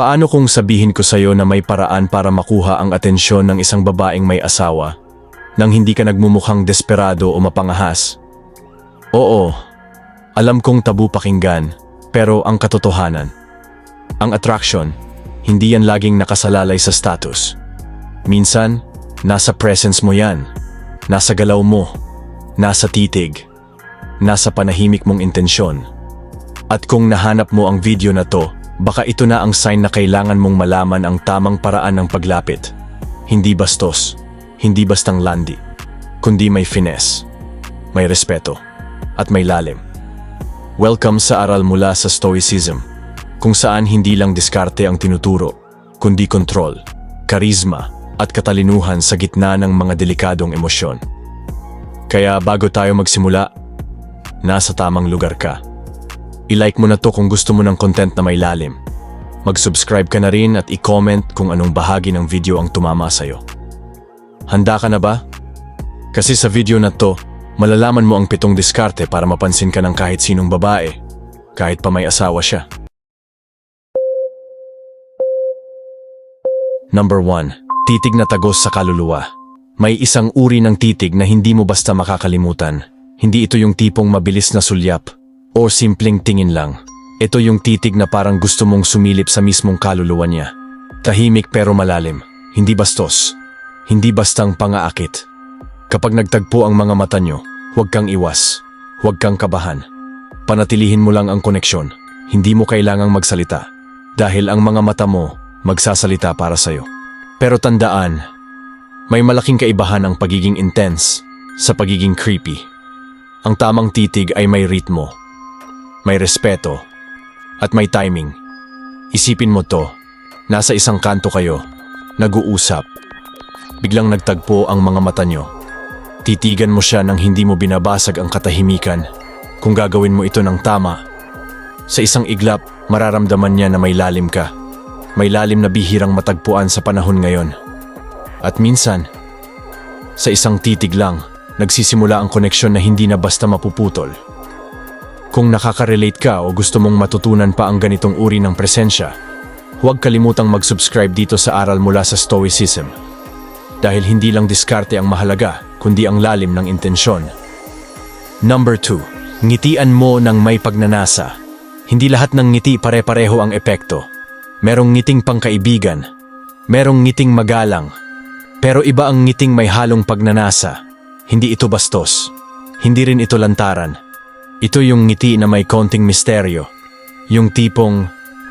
Paano kung sabihin ko sa'yo na may paraan para makuha ang atensyon ng isang babaeng may asawa nang hindi ka nagmumukhang desperado o mapangahas? Oo, alam kong tabu pakinggan, pero ang katotohanan, ang attraction, hindi yan laging nakasalalay sa status. Minsan, nasa presence mo yan, nasa galaw mo, nasa titig, nasa panahimik mong intensyon. At kung nahanap mo ang video na to, baka ito na ang sign na kailangan mong malaman ang tamang paraan ng paglapit. Hindi bastos, hindi bastang landi, kundi may finesse, may respeto, at may lalim. Welcome sa aral mula sa Stoicism, kung saan hindi lang diskarte ang tinuturo, kundi kontrol, karisma, at katalinuhan sa gitna ng mga delikadong emosyon. Kaya bago tayo magsimula, nasa tamang lugar ka. I-like mo na to kung gusto mo ng content na may lalim. Mag-subscribe ka na rin at i-comment kung anong bahagi ng video ang tumama sa'yo. Handa ka na ba? Kasi sa video na to, malalaman mo ang pitong diskarte para mapansin ka ng kahit sinong babae, kahit pa may asawa siya. Number 1. Titig na tagos sa kaluluwa. May isang uri ng titig na hindi mo basta makakalimutan. Hindi ito yung tipong mabilis na sulyap o simpleng tingin lang. Ito yung titig na parang gusto mong sumilip sa mismong kaluluwa niya. Tahimik pero malalim. Hindi bastos. Hindi bastang pangaakit. Kapag nagtagpo ang mga mata nyo, huwag kang iwas. Huwag kang kabahan. Panatilihin mo lang ang koneksyon. Hindi mo kailangang magsalita. Dahil ang mga mata mo magsasalita para sa'yo. Pero tandaan, may malaking kaibahan ang pagiging intense sa pagiging creepy. Ang tamang titig ay may ritmo, may respeto, at may timing. Isipin mo to, nasa isang kanto kayo, nag-uusap. Biglang nagtagpo ang mga mata nyo. Titigan mo siya nang hindi mo binabasag ang katahimikan. Kung gagawin mo ito ng tama, sa isang iglap, mararamdaman niya na may lalim ka. May lalim na bihirang matagpuan sa panahon ngayon. At minsan, sa isang titig lang, nagsisimula ang koneksyon na hindi na basta mapuputol. Kung nakaka-relate ka o gusto mong matutunan pa ang ganitong uri ng presensya, huwag kalimutang mag-subscribe dito sa aral mula sa Stoicism. Dahil hindi lang diskarte ang mahalaga, kundi ang lalim ng intensyon. Number 2. Ngitian mo ng may pagnanasa. Hindi lahat ng ngiti pare-pareho ang epekto. Merong ngiting pangkaibigan, merong ngiting magalang, pero iba ang ngiting may halong pagnanasa. Hindi ito bastos, hindi rin ito lantaran. Ito yung ngiti na may konting misteryo, yung tipong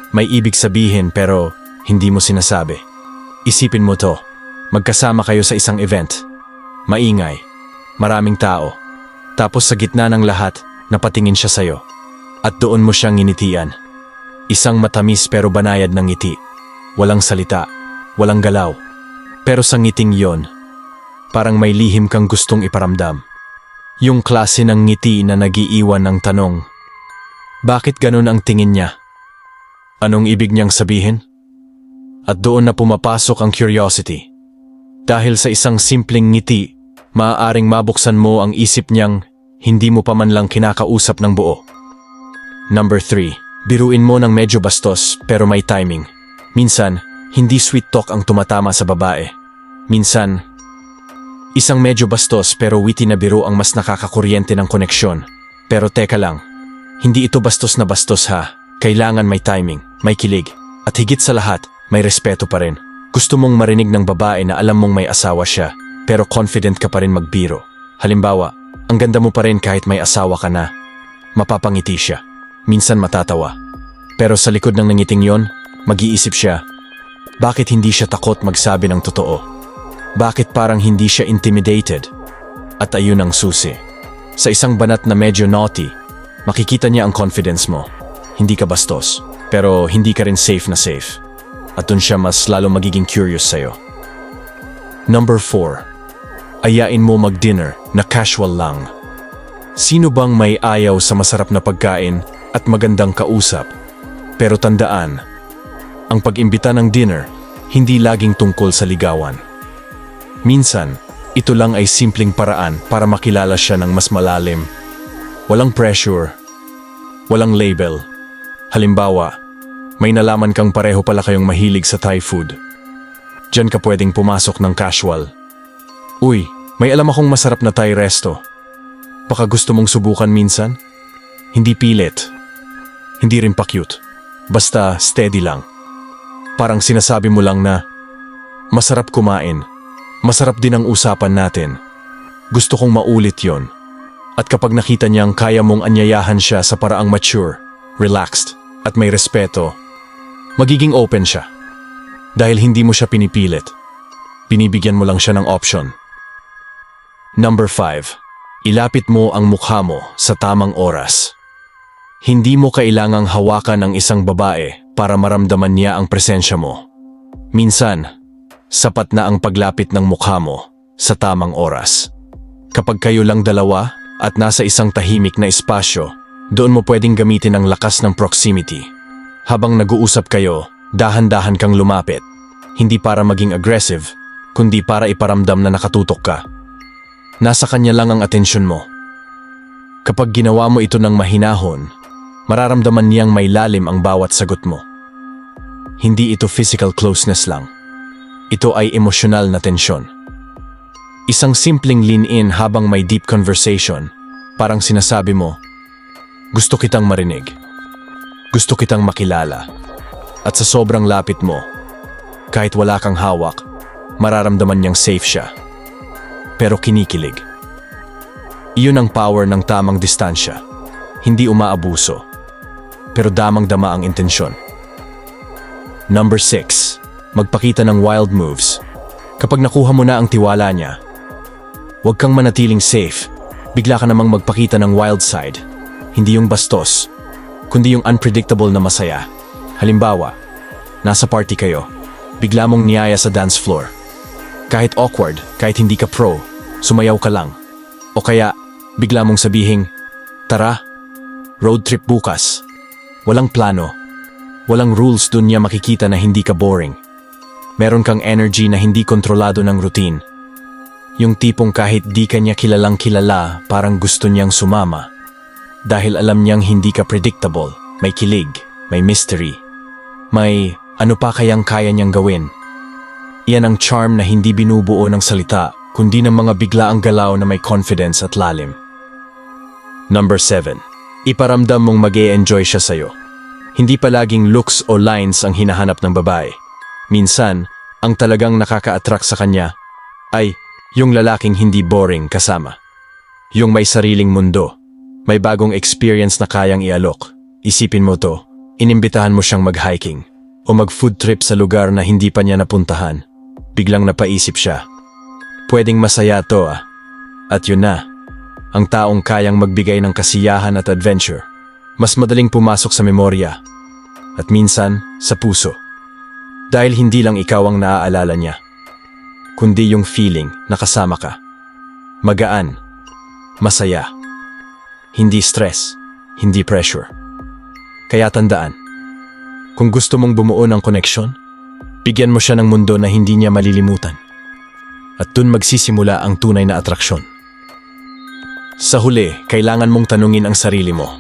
may ibig sabihin pero hindi mo sinasabi. Isipin mo to, magkasama kayo sa isang event. Maingay, maraming tao. Tapos sa gitna ng lahat, napatingin siya sa'yo. At doon mo siyang nginitian. Isang matamis pero banayad ng ngiti. Walang salita, walang galaw. Pero sa ngiting yon, parang may lihim kang gustong iparamdam. Yung klase ng ngiti na nagiiwan ng tanong, bakit ganun ang tingin niya? Anong ibig niyang sabihin? At doon na pumapasok ang curiosity. Dahil sa isang simpleng ngiti, maaaring mabuksan mo ang isip niyang hindi mo pa man lang kinakausap ng buo. Number 3. Biruin mo ng medyo bastos pero may timing. Minsan, hindi sweet talk ang tumatama sa babae. Minsan, isang medyo bastos pero witty na biro ang mas nakakakuryente ng koneksyon. Pero teka lang, hindi ito bastos na bastos ha. Kailangan may timing, may kilig, at higit sa lahat, may respeto pa rin. Gusto mong marinig ng babae na alam mong may asawa siya, pero confident ka pa rin magbiro. Halimbawa, ang ganda mo pa rin kahit may asawa ka na. Mapapangiti siya. Minsan matatawa. Pero sa likod ng nangiting yon, mag-iisip siya, bakit hindi siya takot magsabi ng totoo? Bakit parang hindi siya intimidated? At ayun ang susi. Sa isang banat na medyo naughty, makikita niya ang confidence mo. Hindi ka bastos, pero hindi ka rin safe na safe. At dun siya mas lalo magiging curious sa'yo. Number 4. Ayain mo mag-dinner na casual lang. Sino bang may ayaw sa masarap na pagkain at magandang kausap? Pero tandaan, ang pag-imbita ng dinner hindi laging tungkol sa ligawan. Minsan, ito lang ay simpleng paraan para makilala siya ng mas malalim. Walang pressure, walang label. Halimbawa, May nalaman kang pareho pala kayong mahilig sa Thai food. Diyan ka pwedeng pumasok ng casual. Uy, may alam akong masarap na Thai resto. Baka gusto mong subukan minsan? Hindi pilit. Hindi rin pa cute. Basta steady lang. Parang sinasabi mo lang na, masarap kumain. Masarap din ang usapan natin. Gusto kong maulit yon. At kapag nakita niyang kaya mong anyayahan siya sa paraang mature, relaxed, at may respeto, magiging open siya. Dahil hindi mo siya pinipilit. Binibigyan mo lang siya ng option. Number 5. Ilapit mo ang mukha mo sa tamang oras. Hindi mo kailangang hawakan ang isang babae para maramdaman niya ang presensya mo. Minsan, sapat na ang paglapit ng mukha mo sa tamang oras. Kapag kayo lang dalawa at nasa isang tahimik na espasyo, doon mo pwedeng gamitin ang lakas ng proximity. Habang nag-uusap kayo, dahan-dahan kang lumapit. Hindi para maging aggressive, kundi para iparamdam na nakatutok ka. Nasa kanya lang ang atensyon mo. Kapag ginawa mo ito ng mahinahon, mararamdaman niyang may lalim ang bawat sagot mo. Hindi ito physical closeness lang. Ito ay emosyonal na tensyon. Isang simpleng lean-in habang may deep conversation, parang sinasabi mo, gusto kitang marinig. Gusto kitang makilala. At sa sobrang lapit mo, kahit wala kang hawak, mararamdaman niyang safe siya. Pero kinikilig. Iyon ang power ng tamang distansya. Hindi umaabuso. Pero damang-dama ang intensyon. Number 6. Magpakita ng wild moves. Kapag nakuha mo na ang tiwala niya, huwag kang manatiling safe. Bigla ka namang magpakita ng wild side. Hindi yung bastos, kundi yung unpredictable na masaya. Halimbawa, nasa party kayo, bigla mong niyaya sa dance floor. Kahit awkward, kahit hindi ka pro, sumayaw ka lang. O kaya, bigla mong sabihing, Tara, road trip bukas. Walang plano. Walang rules dun niya makikita na hindi ka boring. Meron kang energy na hindi kontrolado ng routine. Yung tipong kahit di ka niya kilalang kilala, parang gusto niyang sumama. Dahil alam niyang hindi ka predictable, may kilig, may mystery. May ano pa kayang kaya niyang gawin. Iyan ang charm na hindi binubuo ng salita, kundi ng mga biglaang galaw na may confidence at lalim. Number 7. Iparamdam mong mag enjoy siya sa'yo. Hindi palaging looks o lines ang hinahanap ng babae. Minsan, ang talagang nakaka-attract sa kanya ay yung lalaking hindi boring kasama. Yung may sariling mundo. May bagong experience na kayang ialok. Isipin mo to, inimbitahan mo siyang mag-hiking o mag-food trip sa lugar na hindi pa niya napuntahan. Biglang napaisip siya. Pwedeng masaya to ah. At yun na, ang taong kayang magbigay ng kasiyahan at adventure. Mas madaling pumasok sa memorya at minsan sa puso. Dahil hindi lang ikaw ang naaalala niya, kundi yung feeling na kasama ka. Magaan, masaya, hindi stress, hindi pressure. Kaya tandaan, kung gusto mong bumuo ng koneksyon, bigyan mo siya ng mundo na hindi niya malilimutan. At dun magsisimula ang tunay na atraksyon. Sa huli, kailangan mong tanungin ang sarili mo.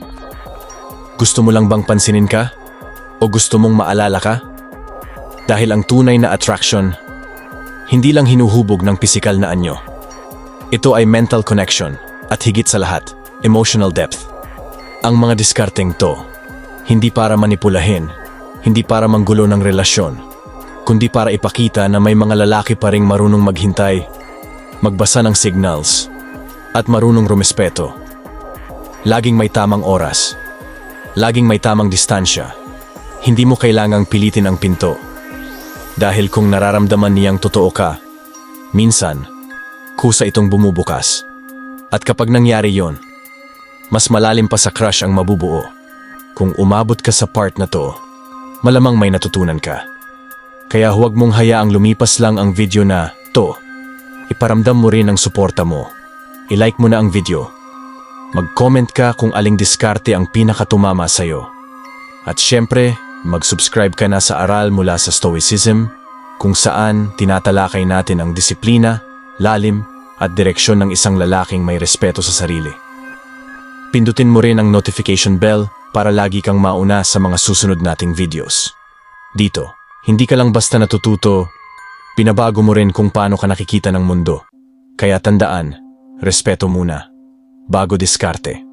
Gusto mo lang bang pansinin ka? O gusto mong maalala ka? Dahil ang tunay na attraction, hindi lang hinuhubog ng pisikal na anyo. Ito ay mental connection at higit sa lahat, emotional depth. Ang mga diskarteng to, hindi para manipulahin, hindi para manggulo ng relasyon, kundi para ipakita na may mga lalaki pa ring marunong maghintay, magbasa ng signals, at marunong rumespeto. Laging may tamang oras. Laging may tamang distansya. Hindi mo kailangang pilitin ang pinto. Dahil kung nararamdaman niyang totoo ka, minsan, kusa itong bumubukas. At kapag nangyari yon, mas malalim pa sa crush ang mabubuo. Kung umabot ka sa part na to, malamang may natutunan ka. Kaya huwag mong hayaang lumipas lang ang video na to. Iparamdam mo rin ang suporta mo I-like mo na ang video. Mag-comment ka kung aling diskarte ang pinakatumama sa'yo. At syempre, mag-subscribe ka na sa aral mula sa Stoicism, kung saan tinatalakay natin ang disiplina, lalim, at direksyon ng isang lalaking may respeto sa sarili. Pindutin mo rin ang notification bell para lagi kang mauna sa mga susunod nating videos. Dito, hindi ka lang basta natututo, pinabago mo rin kung paano ka nakikita ng mundo. Kaya tandaan, respeto muna, bago diskarte.